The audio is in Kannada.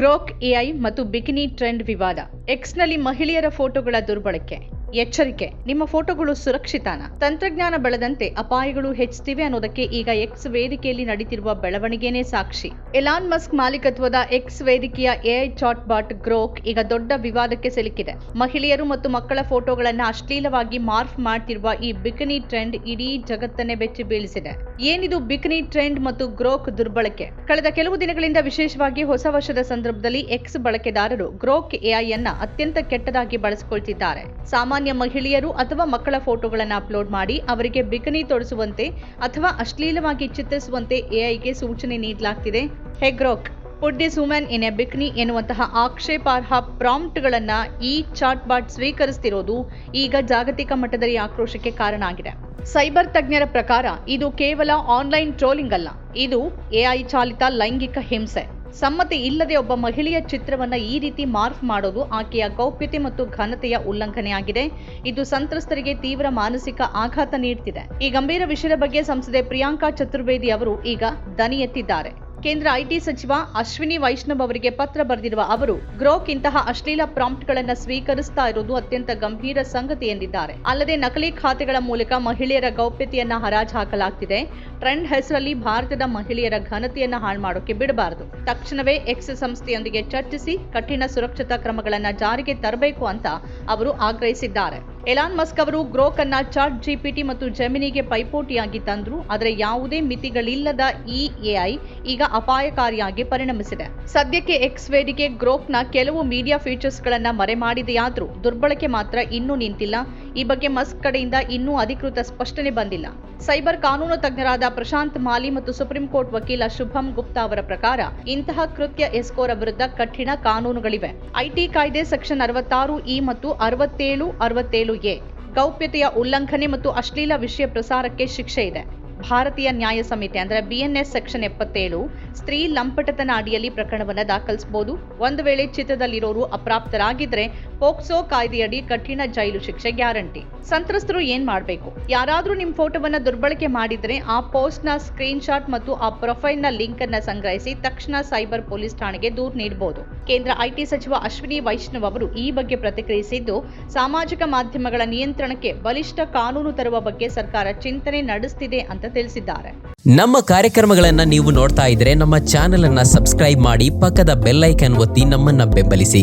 ಗ್ರೋಕ್ ಎಐ ಮತ್ತು ಬಿಕಿನಿ ಟ್ರೆಂಡ್ ವಿವಾದ. ಎಕ್ಸ್ನಲ್ಲಿ ಮಹಿಳೆಯರ ಫೋಟೋಗಳ ದುರ್ಬಳಕೆ. ಎಚ್ಚರಿಕೆ. ನಿಮ್ಮ ಫೋಟೋಗಳು ಸುರಕ್ಷಿತಾನ? ತಂತ್ರಜ್ಞಾನ ಬೆಳೆದಂತೆ ಅಪಾಯಗಳು ಹೆಚ್ಚುತ್ತಿವೆ ಅನ್ನೋದಕ್ಕೆ ಈಗ ಎಕ್ಸ್ ವೇದಿಕೆಯಲ್ಲಿ ನಡೀತಿರುವ ಬೆಳವಣಿಗೆನೇ ಸಾಕ್ಷಿ. ಎಲಾನ್ ಮಸ್ಕ್ ಮಾಲೀಕತ್ವದ ಎಕ್ಸ್ ವೇದಿಕೆಯ ಎಐ ಚಾಟ್ ಬಾಟ್ ಗ್ರೋಕ್ ಈಗ ದೊಡ್ಡ ವಿವಾದಕ್ಕೆ ಸಿಲುಕಿದೆ. ಮಹಿಳೆಯರು ಮತ್ತು ಮಕ್ಕಳ ಫೋಟೋಗಳನ್ನ ಅಶ್ಲೀಲವಾಗಿ ಮಾರ್ಫ್ ಮಾಡ್ತಿರುವ ಈ ಬಿಕನಿ ಟ್ರೆಂಡ್ ಇಡೀ ಜಗತ್ತನ್ನೇ ಬೆಚ್ಚಿ ಬೀಳಿಸಿದೆ. ಏನಿದು ಬಿಕನಿ ಟ್ರೆಂಡ್ ಮತ್ತು ಗ್ರೋಕ್ ದುರ್ಬಳಕೆ? ಕಳೆದ ಕೆಲವು ದಿನಗಳಿಂದ ವಿಶೇಷವಾಗಿ ಹೊಸ ವರ್ಷದ ಸಂದರ್ಭದಲ್ಲಿ ಎಕ್ಸ್ ಬಳಕೆದಾರರು ಗ್ರೋಕ್ ಎಐ ಅನ್ನ ಅತ್ಯಂತ ಕೆಟ್ಟದಾಗಿ ಬಳಸಿಕೊಳ್ತಿದ್ದಾರೆ. ಸಾಮಾನ್ಯ ಮಹಿಳೆಯರು ಅಥವಾ ಮಕ್ಕಳ ಫೋಟೋಗಳನ್ನು ಅಪ್ಲೋಡ್ ಮಾಡಿ ಅವರಿಗೆ ಬಿಕನಿ ತೋರಿಸುವಂತೆ ಅಥವಾ ಅಶ್ಲೀಲವಾಗಿ ಚಿತ್ರಿಸುವಂತೆ ಎಐಗೆ ಸೂಚನೆ ನೀಡಲಾಗ್ತಿದೆ. Hey Grok put this women in a bikini ಎನ್ನುವಂತಹ ಆಕ್ಷೇಪಾರ್ಹ ಪ್ರಾಂಪ್ಟ್ಗಳನ್ನ ಈ ಚಾಟ್ ಬಾಟ್ ಸ್ವೀಕರಿಸ್ತಿರೋದು ಈಗ ಜಾಗತಿಕ ಮಟ್ಟದಲ್ಲಿ ಆಕ್ರೋಶಕ್ಕೆ ಕಾರಣ ಆಗಿದೆ. ಸೈಬರ್ ತಜ್ಞರ ಪ್ರಕಾರ ಇದು ಕೇವಲ ಆನ್ಲೈನ್ ಟ್ರೋಲಿಂಗ್ ಅಲ್ಲ, ಇದು ಎಐ ಚಾಲಿತ ಲೈಂಗಿಕ ಹಿಂಸೆ. ಸಮ್ಮತಿ ಇಲ್ಲದೆ ಒಬ್ಬ ಮಹಿಳೆಯ ಚಿತ್ರವನ್ನ ಈ ರೀತಿ ಮಾರ್ಫ್ ಮಾಡೋದು ಆಕೆಯ ಗೌಪ್ಯತೆ ಮತ್ತು ಘನತೆಯ ಉಲ್ಲಂಘನೆಯಾಗಿದೆ. ಇದು ಸಂತ್ರಸ್ತರಿಗೆ ತೀವ್ರ ಮಾನಸಿಕ ಆಘಾತ ನೀಡುತ್ತಿದೆ ಈ ಗಂಭೀರ ವಿಷಯದ ಬಗ್ಗೆ ಸಂಸದೆ ಪ್ರಿಯಾಂಕಾ ಚತುರ್ವೇದಿ ಅವರು ಈಗ ದನಿ ಎತ್ತಿದ್ದಾರೆ ಕೇಂದ್ರ ಐಟಿ ಸಚಿವ ಅಶ್ವಿನಿ ವೈಷ್ಣವ್ ಅವರಿಗೆ ಪತ್ರ ಬರೆದಿರುವ ಅವರು, ಗ್ರೋಕ್ ಇಂತಹ ಅಶ್ಲೀಲ ಪ್ರಾಂಪ್ಟ್ಗಳನ್ನು ಸ್ವೀಕರಿಸ್ತಾ ಇರುವುದು ಅತ್ಯಂತ ಗಂಭೀರ ಸಂಗತಿ ಎಂದಿದ್ದಾರೆ. ಅಲ್ಲದೆ ನಕಲಿ ಖಾತೆಗಳ ಮೂಲಕ ಮಹಿಳೆಯರ ಗೌಪ್ಯತೆಯನ್ನ ಹರಾಜು ಹಾಕಲಾಗ್ತಿದೆ ಟ್ರೆಂಡ್ ಹೆಸರಲ್ಲಿ ಭಾರತದ ಮಹಿಳೆಯರ ಘನತೆಯನ್ನ ಹಾಳು ಮಾಡೋಕೆ ಬಿಡಬಾರದು. ತಕ್ಷಣವೇ ಎಕ್ಸ್ ಸಂಸ್ಥೆಯೊಂದಿಗೆ ಚರ್ಚಿಸಿ ಕಠಿಣ ಸುರಕ್ಷತಾ ಕ್ರಮಗಳನ್ನು ಜಾರಿಗೆ ತರಬೇಕು ಅಂತ ಅವರು ಆಗ್ರಹಿಸಿದ್ದಾರೆ. ಎಲಾನ್ ಮಸ್ಕ್ ಅವರು ಗ್ರೋಕ್ ಅನ್ನ ಚಾಟ್ ಜಿಪಿಟಿ ಮತ್ತು ಜೆಮಿನಿಗೆ ಪೈಪೋಟಿಯಾಗಿ ತಂದ್ರು, ಆದರೆ ಯಾವುದೇ ಮಿತಿಗಳಿಲ್ಲದ ಈ ಎಐ ಈಗ ಅಪಾಯಕಾರಿಯಾಗಿ ಪರಿಣಮಿಸಿದೆ. ಸದ್ಯಕ್ಕೆ ಎಕ್ಸ್ ವೇದಿಕೆ ಗ್ರೋಕ್ನ ಕೆಲವು ಮೀಡಿಯಾ ಫೀಚರ್ಸ್ಗಳನ್ನ ಮರೆಮಾಡಿದೆಯಾದ್ರೂ ದುರ್ಬಳಕೆ ಮಾತ್ರ ಇನ್ನೂ ನಿಂತಿಲ್ಲ. ಈ ಬಗ್ಗೆ ಮಸ್ಕ್ ಕಡೆಯಿಂದ ಇನ್ನೂ ಅಧಿಕೃತ ಸ್ಪಷ್ಟನೆ ಬಂದಿಲ್ಲ. ಸೈಬರ್ ಕಾನೂನು ತಜ್ಞರಾದ ಪ್ರಶಾಂತ್ ಮಾಲಿ ಮತ್ತು ಸುಪ್ರೀಂ ಕೋರ್ಟ್ ವಕೀಲ ಶುಭಂ ಗುಪ್ತಾ ಅವರ ಪ್ರಕಾರ ಇಂತಹ ಕೃತ್ಯ ಎಸ್ಕೋರ ವಿರುದ್ಧ ಕಠಿಣ ಕಾನೂನುಗಳಿವೆ. ಐಟಿ ಕಾಯ್ದೆ ಸೆಕ್ಷನ್ ಅರವತ್ತಾರು ಇ ಮತ್ತು ಅರವತ್ತೇಳು ಅರವತ್ತೇಳು ಎ ಗೌಪ್ಯತೆಯ ಉಲ್ಲಂಘನೆ ಮತ್ತು ಅಶ್ಲೀಲ ವಿಷಯ ಪ್ರಸಾರಕ್ಕೆ ಶಿಕ್ಷೆ ಇದೆ. ಭಾರತೀಯ ನ್ಯಾಯ ಸಮಿತಿ ಅಂದ್ರೆ ಬಿಎನ್ಎಸ್ ಸೆಕ್ಷನ್ ಎಪ್ಪತ್ತೇಳು ಸ್ತ್ರೀ ಲಂಪಟತನ ಅಡಿಯಲ್ಲಿ ಪ್ರಕರಣವನ್ನು ದಾಖಲಿಸಬಹುದು. ಒಂದು ವೇಳೆ ಚಿತ್ರದಲ್ಲಿರೋರು ಅಪ್ರಾಪ್ತರಾಗಿದ್ರೆ ಪೋಕ್ಸೋ ಕಾಯ್ದೆಯಡಿ ಕಠಿಣ ಜೈಲು ಶಿಕ್ಷೆ ಗ್ಯಾರಂಟಿ. ಸಂತ್ರಸ್ತರು ಏನ್ ಮಾಡಬೇಕು? ಯಾರಾದ್ರೂ ನಿಮ್ ಫೋಟೋವನ್ನ ದುರ್ಬಳಕೆ ಮಾಡಿದ್ರೆ ಆ ಪೋಸ್ಟ್ನ ಸ್ಕ್ರೀನ್ ಶಾಟ್ ಮತ್ತು ಆ ಪ್ರೊಫೈಲ್ನ ಲಿಂಕ್ ಅನ್ನ ಸಂಗ್ರಹಿಸಿ ತಕ್ಷಣ ಸೈಬರ್ ಪೊಲೀಸ್ ಠಾಣೆಗೆ ದೂರು ನೀಡಬಹುದು ಕೇಂದ್ರ ಐಟಿ ಸಚಿವ ಅಶ್ವಿನಿ ವೈಷ್ಣವ್ ಅವರು ಈ ಬಗ್ಗೆ ಪ್ರತಿಕ್ರಿಯಿಸಿದ್ದು, ಸಾಮಾಜಿಕ ಮಾಧ್ಯಮಗಳ ನಿಯಂತ್ರಣಕ್ಕೆ ಬಲಿಷ್ಠ ಕಾನೂನು ತರುವ ಬಗ್ಗೆ ಸರ್ಕಾರ ಚಿಂತನೆ ನಡೆಸುತ್ತಿದೆ ಅಂತ ತಿಳಿಸಿದ್ದಾರೆ. ನಮ್ಮ ಕಾರ್ಯಕ್ರಮಗಳನ್ನ ನೀವು ನೋಡ್ತಾ ಇದ್ರೆ ನಮ್ಮ ಚಾನೆಲ್ ಅನ್ನ ಸಬ್ಸ್ಕ್ರೈಬ್ ಮಾಡಿ ಪಕ್ಕದ ಬೆಲ್ ಐಕನ್ ಒತ್ತಿ ನಮ್ಮನ್ನ ಬೆಂಬಲಿಸಿ.